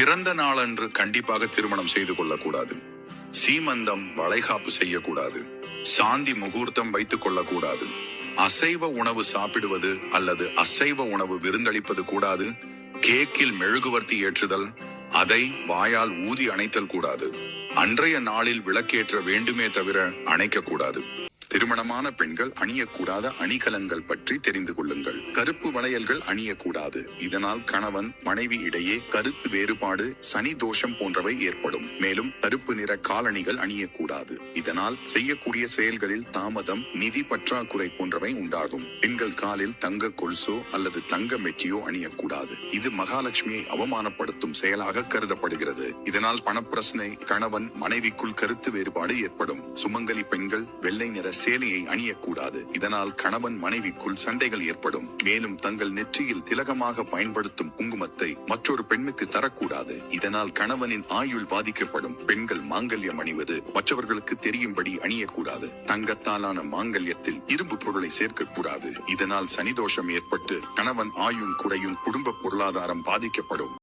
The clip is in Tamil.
பிறந்த நாளன்று கண்டிப்பாக திருமணம் செய்து கொள்ளக்கூடாது. சீமந்தம் வளைகாப்பு செய்யக்கூடாது. சாந்தி முகூர்த்தம் வைத்துக் கொள்ளக்கூடாது. அசைவ உணவு சாப்பிடுவது அல்லது அசைவ உணவு விருந்தளிப்பது கூடாது. கேக்கில் மெழுகுவர்த்தி ஏற்றுதல் அதை வாயால் ஊதி அணைத்தல் கூடாது. அன்றைய நாளில் விளக்கேற்ற வேண்டுமே தவிர அணைக்கக்கூடாது. திருமணமான பெண்கள் அணியக்கூடாத அணிகலன்கள் பற்றி தெரிந்து கொள்ளுங்கள். கருப்பு வளையல்கள் அணியக்கூடாது. இதனால் கணவன் மனைவி இடையே கருத்து வேறுபாடு சனி தோஷம் போன்றவை ஏற்படும். மேலும் கருப்பு நிற காலணிகள் அணியக்கூடாது. இதனால் செய்யக்கூடிய செயல்களில் தாமதம் நிதி பற்றாக்குறை போன்றவை உண்டாகும். பெண்கள் காலில் தங்க கொலுசோ அல்லது தங்க மெட்டியோ அணியக்கூடாது. இது மகாலட்சுமியை அவமானப்படுத்தும் செயலாக கருதப்படுகிறது. இதனால் பணப்பிரச்சனை கணவன் மனைவிக்குள் கருத்து வேறுபாடு ஏற்படும். சுமங்கலி பெண்கள் வெள்ளை நிற சேலையை அணியக்கூடாது. இதனால் கணவன் மனைவிக்குள் சண்டைகள் ஏற்படும். மேலும் தங்கள் நெற்றியில் திலகமாக பயன்படுத்தும் குங்குமத்தை மற்றொரு பெண்ணுக்கு தரக்கூடாது. இதனால் கணவனின் ஆயுள் பாதிக்கப்படும். பெண்கள் மாங்கல்யம் அணிவது மற்றவர்களுக்கு தெரியும்படி அணியக்கூடாது. தங்கத்தாலான மாங்கல்யத்தில் இரும்பு பொருளை சேர்க்கக்கூடாது. இதனால் சனிதோஷம் ஏற்பட்டு கணவன் ஆயுள் குறையும் குடும்ப பொருளாதாரம் பாதிக்கப்படும்.